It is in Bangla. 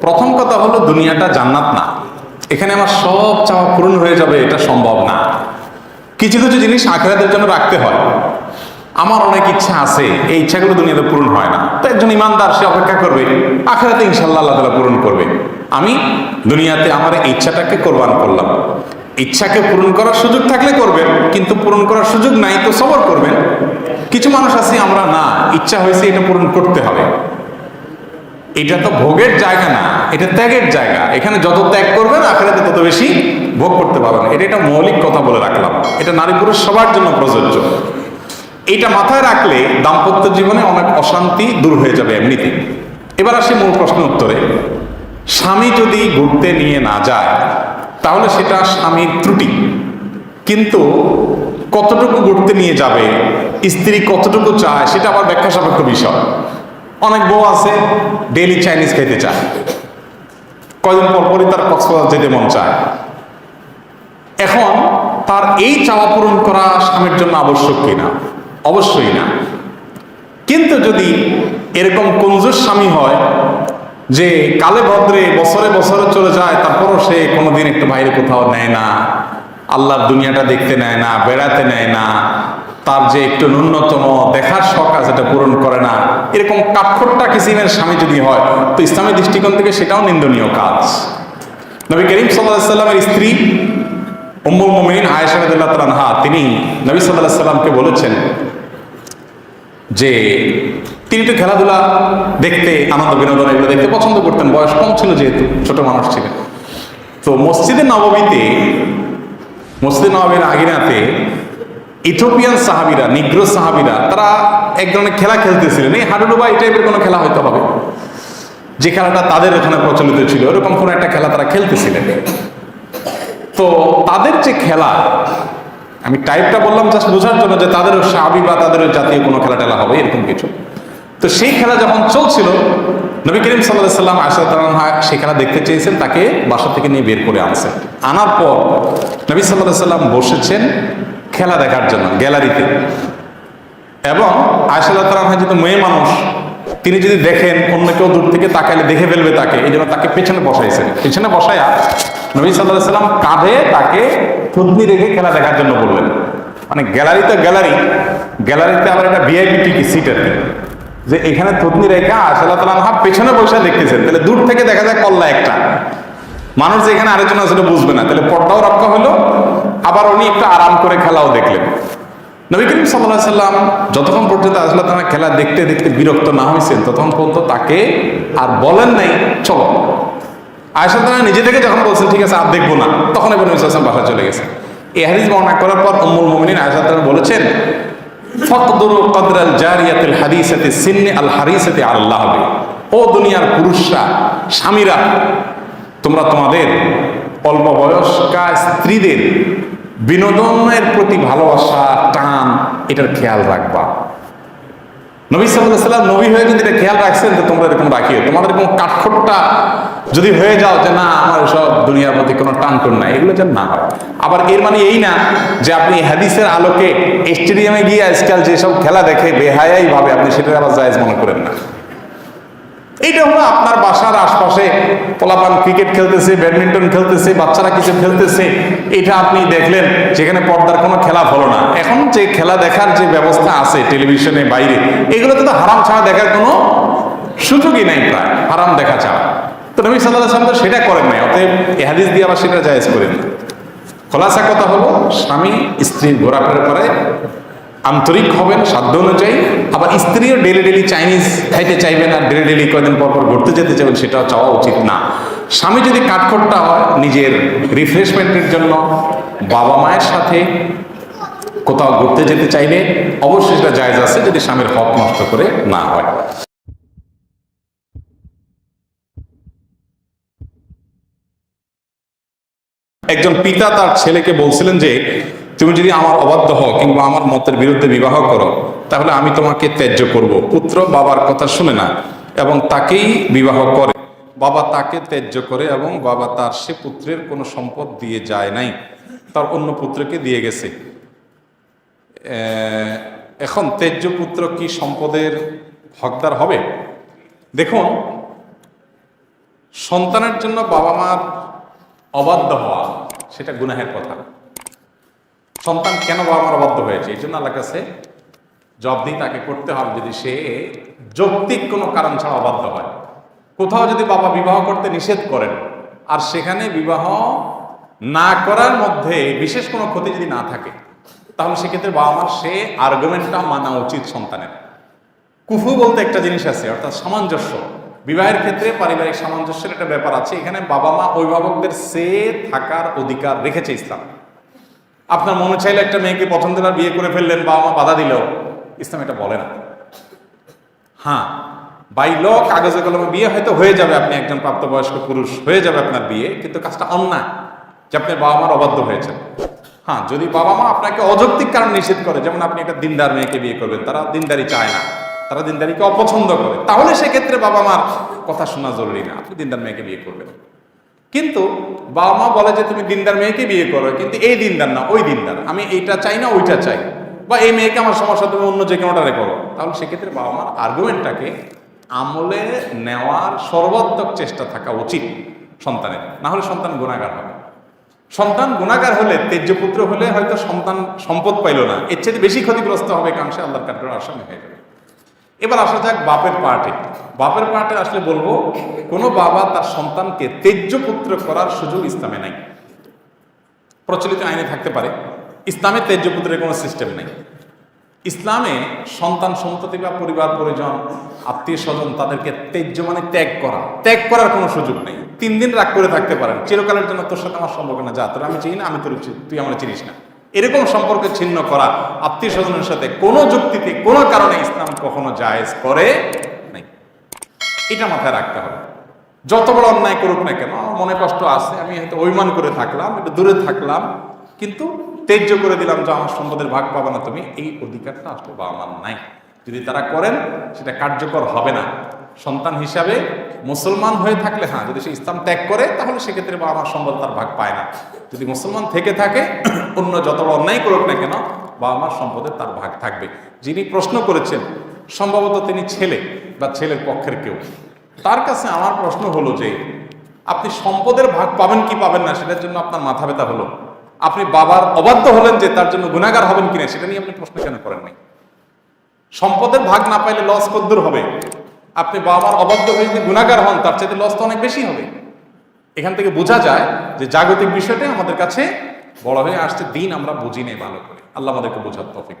প্রথম কথা হলো দুনিয়াটা জান্নাত না। এখানে আমার সব চাওয়া পূরণ হয়ে যাবে, এটা সম্ভব না। কিছু কিছু জিনিস আখেরাদের জন্য রাখতে হয়। আমার অনেক ইচ্ছা আছে, এই ইচ্ছাগুলো দুনিয়াতে পূরণ হয় না। তো একজন ইমানদার, সে অপেক্ষা করবে, আখেরাতে ইনশাল্লাহ আল্লাহ তালা পূরণ করবে। আমি দুনিয়াতে আমার ইচ্ছাটাকে কোরবান করলাম। ইচ্ছাকে পূরণ করার সুযোগ থাকলে করবেন, কিন্তু পূরণ করার সুযোগ নাই তো সবর করবেন। কিছু মানুষ আছে, আমরা না, ইচ্ছা হয়েছে এটা পূরণ করতে হবে। এটা তো ভোগের জায়গা না, এটা ত্যাগের জায়গা। এখানে যত ত্যাগ করবেন, আখেরাতে তত বেশি ভোগ করতে পারবেন। এটা একটা মৌলিক কথা বলে রাখলাম। এটা নারী পুরুষ সবার জন্য প্রযোজ্য। এটা মাথায় রাখলে দাম্পত্য জীবনে অনেক অশান্তি দূর হয়ে যাবে এমনিতে। এবার আসি মূল প্রশ্ন উত্তরে। স্বামী যদি ঘুরতে নিয়ে না যায়, তাহলে সেটা স্বামীর ত্রুটি। কিন্তু কতটুকু ঘুরতে নিয়ে যাবে, স্ত্রী কতটুকু চায়, সেটা আবার ব্যাখ্যা সাপেক্ষ বিষয়। অনেক বউ আছে ডেইলি চাইনিজ খেতে চায়। কয়দিন পর পরই তার কক্সবাজার যেতে মন চায়। এখন তার এই চাওয়া পূরণ করা স্বামীর জন্য আবশ্যক কিনা? অবশ্যই না। কিন্তু যদি এরকম কঞ্জুস স্বামী হয়, যে কালে ভদ্রে বছরে বছরে চলে যায়, তারপরও সে কোনোদিন একটু বাইরে কোথাও নেয় না। আল্লাহর দুনিয়াটা দেখতে নেয় না, বেড়াতে নেয় না, তার যে একটু ন্যূনতম দেখার শখ আছে সেটা পূরণ করে না। এরকম কাঠখোট্টা কিসিমের স্বামী যদি হয়, তো ইসলামের দৃষ্টিকোণ থেকে সেটাও নিন্দনীয় কাজ। নবী করিম সাল্লাহ সাল্লামের স্ত্রী উম্মুল মুমিন আয়েশা রাদিয়াল্লাহু তাআলা আনহা, তিনি নবী আলাইহি সাল্লামকে বলেছেন যে, তিনি তো খেলাধুলা দেখতে, আনন্দ বিনোদন এগুলো দেখতে পছন্দ করতেন, বয়স কম ছিল যেহেতু, ছোট মানুষ ছিলেন। তো মসজিদে নবমীতে মসজিদে নবমীর আগিনাতে ইথোপিয়ান সাহাবিরা, নিগ্র সাহাবিরা, তারা এক ধরনের খেলা খেলতেছিলেন। এই হাডুডু বা এই টাইপের কোনো খেলা হয়তো হবে। যে খেলাটা তাদের এখানে প্রচলিত ছিল, এরকম কোনো একটা খেলা তারা খেলতেছিলেন। তো তাদের যে খেলা, আমি টাইপটা বললাম জাস্ট বোঝার জন্য যে তাদেরও সাবি বা তাদেরও জাতীয় কোনো খেলা টেলা হবে, এরকম কিছু। তো সেই খেলা যখন চলছিল নবী করিম সাল্লাহ সাল্লাম আশাদ সেই খেলা দেখতে চেয়েছেন, তাকে বাসা থেকে নিয়ে বের করে আনছেন। আনার পর নবী সাল্লাহ সাল্লাম বসেছেন খেলা দেখার জন্য, গ্যালারিতে। এবং আয়সাল্লাহ তালাম যেহেতু মেয়ে মানুষ, তিনি যদি দেখেন অন্য কেউ দূর থেকে তাকাইলে দেখে ফেলবে তাকে, এই জন্য তাকে পেছনে বসাইছেন। পেছনে বসাইয়া নবী সাল্লাহ সাল্লাম কাঁধে তাকে থুতনি রেখে খেলা দেখার জন্য বললেন। মানে গ্যালারি তো গ্যালারি, গ্যালারিতে আবার একটা ভিআইপি টিকি সিট আর। যে এখানে থুতনি রেখা আশাল্লাহ তালাম হাত পেছনে বসে দেখতেছেন। তাহলে দূর থেকে দেখা যায় কল্লা একটা। মানুষ যে এখানে আছে সেটা বুঝবে না। তাহলে পর্দাও রক্ষা হলো, আবার উনি একটু আরাম করে খেলাও দেখলেন। নবী করিম সাল্লাহ সাল্লাম যতক্ষণ পর্যন্ত আসলে তারা খেলা দেখতে দেখতে বিরক্ত না হয়েছেন, ততক্ষণ পর্যন্ত তাকে আর বলেন নাই, চলো। আয়সা তারা নিজে থেকে যখন বলছেন, ঠিক আছে, আর দেখব না, তখন এবার নবী সাল্লাম বাসা চলে গেছে হাদিস বর্ণনা করার পর উম্মুল মুমিনিন আয়সা তারা বলেছেন ফকদুরু কদরাল জারিয়াতিল হাদিসাতি সিন্নি আল হারিসাতি আল্লাহ ও দুনিয়ার পুরুষরা, স্বামীরা, তোমরা তোমাদের অল্প বয়স্কা স্ত্রীদের বিনোদনের প্রতি ভালোবাসা, টান, এটার খেয়াল রাখবা। নবী সাল্লাম নবী হয়ে যদি এটা খেয়াল রাখছেন যে তোমরা এরকম রাখিও। তোমাদের এরকম কাঠখোট্টা যদি হয়ে যাও যে, না, আমার সব দুনিয়ার প্রতি কোনো টান টুন নাই, এগুলো যেন না হয়। আবার এর মানে এই না যে, আপনি হাদিসের আলোকে স্টেডিয়ামে গিয়ে আজকাল যেসব খেলা দেখে বেহায়াই ভাবে আপনি সেটা আবার জায়জ মনে করেন না। এইটা হলো আপনার বাসার আশপাশে পোলাপান ক্রিকেট খেলতেছে ব্যাডমিন্টন খেলতেছে, বাচ্চারা কিছু খেলতেছে। এটা আপনি দেখলেন, যেখানে পর্দার কোনো খেলা হলো না। এখন যে খেলা দেখার যে ব্যবস্থা আছে টেলিভিশনে, বাইরে, এগুলোতে তো হারাম ছাড়া দেখার কোনো সুযোগই নেই প্রায়, হারাম দেখা ছাড়া। তো নবী সাল্লাহ সাল্লাম তো সেটা করেন নাই, অতএব এ হাদিস দিয়ে আবার সেটা জায়েজ করেন খোলাসা কথা হলো, স্বামী স্ত্রীর ঘোরাফেরা করে আন্তরিক হবেন, সাধ্য অনুযায়ী। আবার স্ত্রীও ডেলি ডেলি চাইনিজ খাইতে চাইবেন আর ডেলি ডেলি কয়দিন পর পর ঘুরতে যেতে চাইবেন সেটাও চাওয়া উচিত না। স্বামী যদি কাঠখোট্টা হয়, নিজের রিফ্রেশমেন্টের জন্য বাবা মায়ের সাথে কোথাও ঘুরতে যেতে চাইলে অবশ্যই সেটা জায়জ আছে যদি স্বামীর হক নষ্ট করে না হয়। একজন পিতা তার ছেলেকে বলছিলেন যে তুমি যদি আমার অবাধ্য হও কিংবা আমার মতের বিরুদ্ধে বিবাহ করো, তাহলে আমি তোমাকে ত্যায্য করব। পুত্র বাবার কথা শুনে না, এবং তাকেই বিবাহ করে। বাবা তাকে ত্যায্য করে এবং বাবা তার সে পুত্রের কোনো সম্পদ দিয়ে যায় নাই, তার অন্য পুত্রকে দিয়ে গেছে। এখন ত্যায্য পুত্র কি সম্পদের হকদার হবে? দেখুন, সন্তানের জন্য বাবা মার অবাধ্য হওয়া, সেটা গুনাহের কথা। সন্তান কেন বাবা মার অবাধ্য হয়েছে? এই জন্য আল্লাহ কাছে জবাবদি তাকে করতে হবে যদি সে যৌক্তিক কোনো কারণ ছাড়া অবাধ্য হয়। কোথাও যদি বাবা বিবাহ করতে নিষেধ করেন, আর সেখানে বিবাহ না করার মধ্যে বিশেষ কোনো ক্ষতি যদি না থাকে, তাহলে সেক্ষেত্রে বাবা মার সে আর্গুমেন্টটা মানা উচিত সন্তানের। কুফু বলতে একটা জিনিস আছে, অর্থাৎ সামঞ্জস্য। বিবাহের ক্ষেত্রে পারিবারিক সামঞ্জস্যের একটা ব্যাপার আছে, এখানে বাবা মা অভিভাবকদের সে থাকার অধিকার রেখেছে ইসলাম। আপনার মনে চাইলে একটা মেয়েকে পছন্দ আর বিয়ে করে ফেললেন, বাবা মা বাধা দিল ইসলাম এটা বলে না। হ্যাঁ বাই ল কাগজে কলমে বিয়ে হয়তো হয়ে যাবে, আপনি একজন প্রাপ্তবয়স্ক পুরুষ, হয়ে যাবে আপনার বিয়ে, কিন্তু কাজটা অন্যায়, যে আপনি বাবা মার অবাধ্য হয়েছেন। হ্যাঁ যদি বাবা মা আপনাকে অযৌক্তিক কারণ নিষেধ করে, যেমন আপনি একটা দিনদার মেয়েকে বিয়ে করবেন, তারা দিনদারি চায় না, তারা দিনদারিকে অপছন্দ করে, তাহলে সেক্ষেত্রে বাবা মার কথা শোনা জরুরি না, আপনি দিনদার মেয়েকে বিয়ে করবেন। কিন্তু বাবা মা বলে যে তুমি দিনদার মেয়েকে বিয়ে করো, কিন্তু এই দিনদার না, ওই দিনদার। আমি এইটা চাই না, ওইটা চাই। বা এই মেয়েকে আমার সমস্যা, তুমি অন্য যে কোনোটারে করো তাহলে সেক্ষেত্রে বাবা মার আর্গুমেন্টটাকে আমলে নেওয়ার সর্বাত্মক চেষ্টা থাকা উচিত সন্তানের। না হলে সন্তান গুণাগার হবে। সন্তান গুণাগার হলে, তেজ্যপুত্র হলে হয়তো সন্তান সম্পদ পাইল না। এর চেয়ে বেশি ক্ষতিগ্রস্ত হবে কাংশে আল্লাহর কাঠের আসামি হয়ে যাবে। এবার আসা যাক বাপের পার্টে। বাপের পার্টে আসলে বলব, কোনো বাবা তার সন্তানকে তেজ্য পুত্র করার সুযোগ ইসলামে নাই। প্রচলিত আইনে থাকতে পারে। ইসলামে তেজ্য পুত্রের কোনো সিস্টেম নেই। ইসলামে সন্তান সন্ততি বা পরিবার, পরিজন, আত্মীয় স্বজন তাদেরকে তেজ্য মানে ত্যাগ করা। ত্যাগ করার কোনো সুযোগ নেই। তিন দিন রাগ করে থাকতে পারেন। চিরকালের জন্য তোর সাথে আমার সম্পর্ক না। যা, তোর আমি চিনি না, আমি তোর তুই আমার চিনিস না। এরকম সম্পর্ক ছিন্ন করা আত্মীয় স্বজনের সাথে কোনো যুক্তিতে, কোনো কারণে ইসলাম কখনো জায়েজ করে নাই। এটা মাথায় রাখতে হবে। যত বড় অন্যায় করুক না কেন আমার মনে কষ্ট আছে, আমি হয়তো অভিমান করে থাকলাম, একটু দূরে থাকলাম, কিন্তু তেজ্য করে দিলাম যে আমার সম্পদের ভাগ পাবে না তুমি, এই অধিকারটা আসলে বাবা মার নাই। যদি তারা করেন, সেটা কার্যকর হবে না। সন্তান হিসাবে মুসলমান হয়ে থাকলে হ্যাঁ যদি সে ইসলাম ত্যাগ করে, তাহলে সেক্ষেত্রে বাবা মার সম্পদ তার ভাগ পায় না। যদি মুসলমান থেকে থাকে, অন্য যত বড় অন্যায় করুক না কেন, বাবা মার সম্পদের তার ভাগ থাকবে। যিনি প্রশ্ন করেছেন, সম্ভবত তিনি ছেলে বা ছেলের পক্ষের কেউ। তার কাছে আমার প্রশ্ন হলো যে, আপনি সম্পদের ভাগ পাবেন কি পাবেন না, সেটার জন্য আপনার মাথা ব্যথা হলো। আপনি বাবার অবাধ্য হলেন যে তার জন্য গুণাগার হবেন কিনা, সেটা নিয়ে আপনি প্রশ্ন কেন করেন নাই? সম্পদের ভাগ না পাইলে লস কদ্দূর হবে। আপনি বাবা মার অবাধ্য হয়ে যদি গুণাগার হন, তার চাইতে লস তো অনেক বেশি হবে। এখান থেকে বোঝা যায় যে জাগতিক বিষয়টা আমাদের কাছে বড় হয়ে আসছে, দিন আমরা বুঝি নেই ভালো করে। আল্লাহ আমাদেরকে বোঝার তফিক